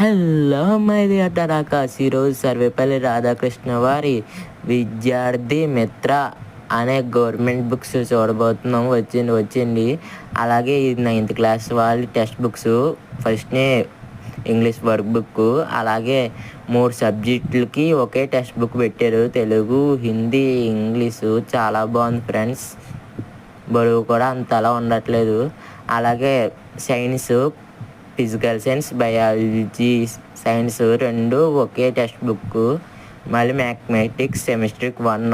Hello my టరాకాస్ ఈరోజు సర్వేపల్లి రాధాకృష్ణ వారి విద్యార్థి మిత్ర అనే గవర్నమెంట్ బుక్స్ చూడబోతున్నాం. వచ్చింది వచ్చింది. అలాగే ఇది నైన్త్ క్లాస్ వాళ్ళ టెక్స్ట్ బుక్స్ ఫస్ట్నే ఇంగ్లీష్ వర్క్ బుక్ అలాగే మూడు సబ్జెక్టులకి ఒకే టెక్స్ట్ బుక్ పెట్టారు. తెలుగు హిందీ ఇంగ్లీషు చాలా బాగుంది ఫ్రెండ్స్. బరువు కూడా అంతలా ఉండట్లేదు. అలాగే science physical science biology science రెండు ఒకే టెక్స్ట్ బుక్. మళ్ళీ mathematics సెమిస్ట్రీక్ one.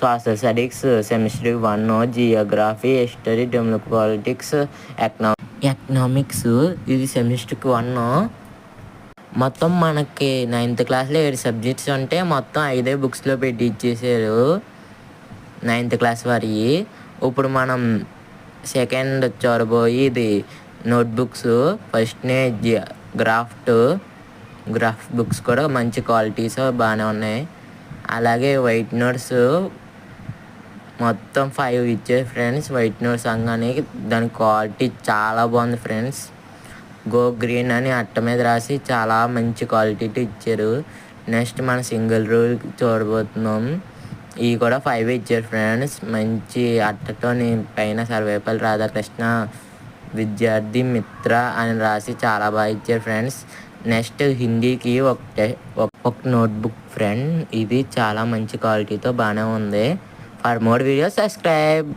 Social studies semester one. Geography history democ politics econo economics ఇది సెమిస్ట్రీకి వన్. మొత్తం మనకి నైన్త్ క్లాస్లో ఏడు సబ్జెక్ట్స్ ఉంటే మొత్తం ఐదే బుక్స్లో పెట్టి ఇచ్చేసారు నైన్త్ క్లాస్ వారి ఇప్పుడు మనం సెకండ్ చూడబోయి ఇది నోట్బుక్స్ ఫస్ట్నే గ్రాఫ్ట్ గ్రాఫ్ బుక్స్ కూడా మంచి క్వాలిటీస్ బాగానే ఉన్నాయి. అలాగే వైట్ నోట్స్ మొత్తం ఫైవ్ ఇచ్చే ఫ్రెండ్స్. వైట్ నోట్స్ అనగానే దాని క్వాలిటీ చాలా బాగుంది ఫ్రెండ్స్. గో గ్రీన్ అని అట్ట మీద రాసి చాలా మంచి క్వాలిటీ ఇచ్చారు. నెక్స్ట్ మన సింగిల్ రూల్ చూడబోతున్నాం. ఇవి కూడా ఫైవ్ ఇచ్చారు ఫ్రెండ్స్ మంచి అట్టతోని పైన సర్వేపల్లి రాధాకృష్ణ విద్యార్థి మిత్ర అని రాసి చాలా బాగా ఇచ్చారు ఫ్రెండ్స్ నెక్స్ట్ హిందీకి ఒక ఒక నోట్బుక్ ఫ్రెండ్ ఇది చాలా మంచి క్వాలిటీతో బాగానే ఉంది. For more videos subscribe